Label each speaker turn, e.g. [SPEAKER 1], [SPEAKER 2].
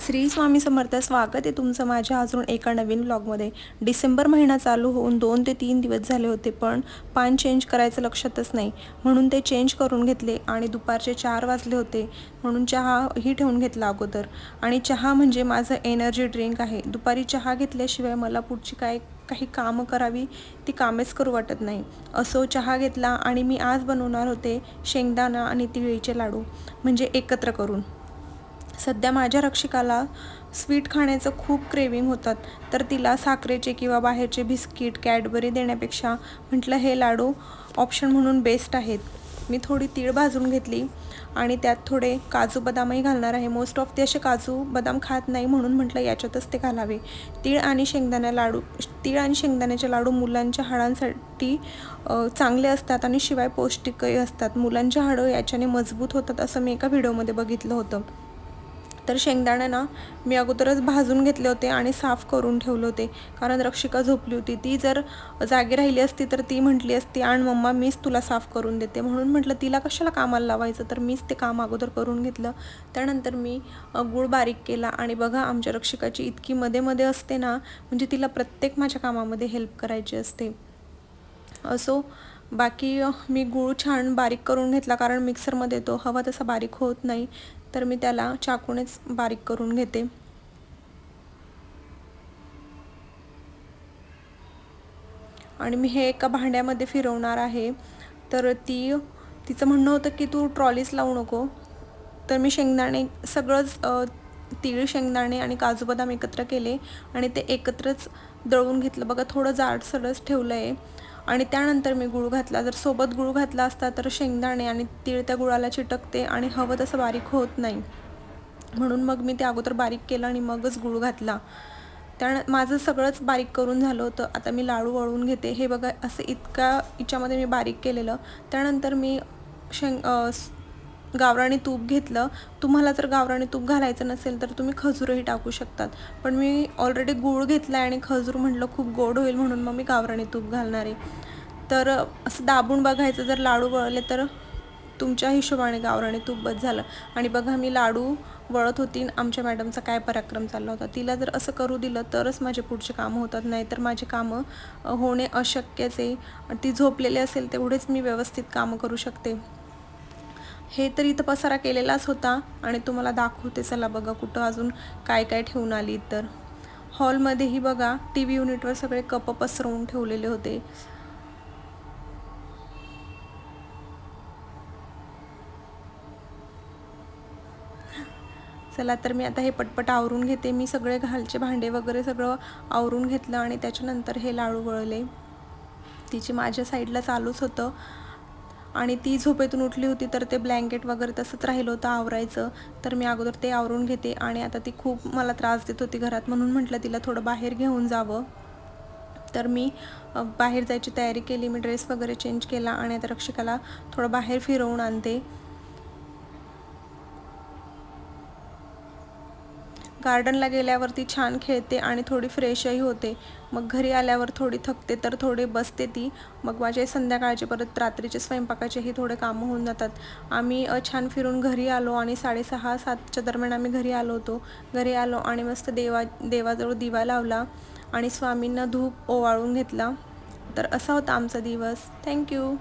[SPEAKER 1] श्री स्वामी समर्थ स्वागत आहे तुमचं माझ्या अजून एका नवीन ब्लॉगमध्ये डिसेंबर महिना चालू होऊन दोन ते तीन दिवस झाले होते पण पान चेंज करायचं लक्षातच नाही. म्हणून ते चेंज करून घेतले आणि दुपारचे चार वाजले होते म्हणून चहाही ठेवून घेतला अगोदर. आणि चहा म्हणजे माझं एनर्जी ड्रिंक आहे. दुपारी चहा घेतल्याशिवाय मला पुढची काय काही कामं करावी ती कामेच करू वाटत नाही. असो चहा घेतला आणि मी आज बनवणार होते शेंगदाणा आणि तिळीचे लाडू म्हणजे एकत्र करून. सध्या माझ्या रक्षिकाला स्वीट खाण्याचं खूप क्रेविंग होतात. तर तिला साखरेचे किंवा बाहेरचे बिस्किट कॅडबरी देण्यापेक्षा म्हटलं हे लाडू ऑप्शन म्हणून बेस्ट आहेत. मी थोडी तीळ भाजून घेतली आणि त्यात थोडे काजू बदामही घालणार आहे. मोस्ट ऑफ ते असे काजू बदाम खात नाही म्हणून म्हटलं याच्यातच ते घालावे. तीळ आणि शेंगदाणा लाडू तीळ आणि शेंगदाण्याचे लाडू मुलांच्या हाडांसाठी चांगले असतात आणि शिवाय पौष्टिकही असतात. मुलांच्या हाडं याच्याने मजबूत होतात असं मी एका व्हिडिओमध्ये बघितलं होतं. तर शेंगदाणे ना मी अगोदरच भाजून घेतले होते आणि साफ करून ठेवले होते. कारण रक्षिका झोपली होती. ती जर जागी राहिली असती तर ती म्हटली असती आणि मम्मा मीच तुला साफ करून देते. म्हणून म्हटलं तिला कशाला कामाला लावायचं? तर मीच ते काम अगोदर करून घेतलं. त्यानंतर मी गुळ बारीक केला. आणि बघा आमच्या रक्षिकाची इतकी मध्ये मध्ये असते ना म्हणजे तिला प्रत्येक माझ्या कामामध्ये हेल्प करायची असते. असो बाकी मी गूळ छान बारीक करून घेतला कारण मिक्सरमध्ये तो हवा तसा बारीक होत नाही. तर मी त्याला चाकूनेच बारीक करून घेते. आणि मी हे एका भांड्यामध्ये फिरवणार आहे. तर ती तिचं म्हणणं होतं की तू ट्रॉलीच लावू नको. तर मी शेंगदाणे सगळंच तीळ शेंगदाणे आणि काजू बदाम एकत्र केले. आणि ते एकत्रच दळून घेतलं. बघा थोडं जाडसरच ठेवलं आहे आणि त्यानंतर मी गूळ घातला. जर सोबत गूळ घातला असता तर शेंगदाणे आणि तीळ त्या गुळाला चिटकते आणि हवं तसं बारीक होत नाही. म्हणून मग मी ते अगोदर बारीक केलं आणि मगच गूळ घातला. त्या माझं सगळंच बारीक करून झालं होतं. आता मी लाडू वळून घेते. हे बघा असं इतका याच्यामध्ये मी बारीक केलेलं. त्यानंतर मी शेंग गावराणी तूप घेतलं तुम्हाला जर गावराणी तूप घालायचं नसेल तर तुम्ही खजूरही टाकू शकतात. पण मी ऑलरेडी गूळ घेतला आहे आणि खजूर म्हटलं खूप गोड होईल म्हणून मग मी गावराणी तूप घालणार आहे. तर असं दाबून बघायचं जर लाडू वळले तर तुमच्या हिशोबाने गावराणी तूप बस झालं. आणि बघा मी लाडू वळत होती आमच्या मॅडमचा काय पराक्रम चालला होता. तिला जर असं करू दिलं तरच माझे पुढचे कामं होतात. नाही तर माझे कामं होणे अशक्यच आहे. ती झोपलेली असेल तेवढेच मी व्यवस्थित कामं करू शकते. हे तर इथं पसारा केलेलाच होता आणि तुम्हाला दाखवते चला बघा कुठं अजून काय काय ठेवून आली तर. हॉलमध्येही बघा टी व्ही युनिटवर सगळे कप पसरवून ठेवलेले होते. चला तर मी आता हे पटपट आवरून घेते. मी सगळे घालचे भांडे वगैरे सगळं आवरून घेतलं आणि त्याच्यानंतर हे लाडू वळले. तिची माझ्या साईडला चालूच होतं. आणि ती झोपेतून उठली होती तर ते ब्लँकेट वगैरे तसंच राहिलं होतं आवरायचं. तर मी अगोदर ते आवरून घेते आणि आता ती खूप मला त्रास देत होती घरात म्हणून म्हटलं तिला थोडं बाहेर घेऊन जावं. तर मी बाहेर जायची तयारी केली मी ड्रेस वगैरे चेंज केला आणि आता रक्षकाला थोडं बाहेर फिरवून आणते. गार्डनला गेल्यावरती छान खेळते आणि थोडी फ्रेशही होते. मग घरी आल्यावर थोडी थकते तर थोडी बसते ती. मग माझे संध्याकाळचे परत रात्रीचे स्वयंपाकाचेही थोडे कामं होऊन जातात. आम्ही छान फिरून घरी आलो आणि साडेसहा सातच्या दरम्यान आम्ही घरी आलो होतो. घरी आलो आणि मस्त देवा देवाजवळ दिवा लावला आणि स्वामींना धूप ओवाळून घेतला. तर असा होता आमचा दिवस. थँक्यू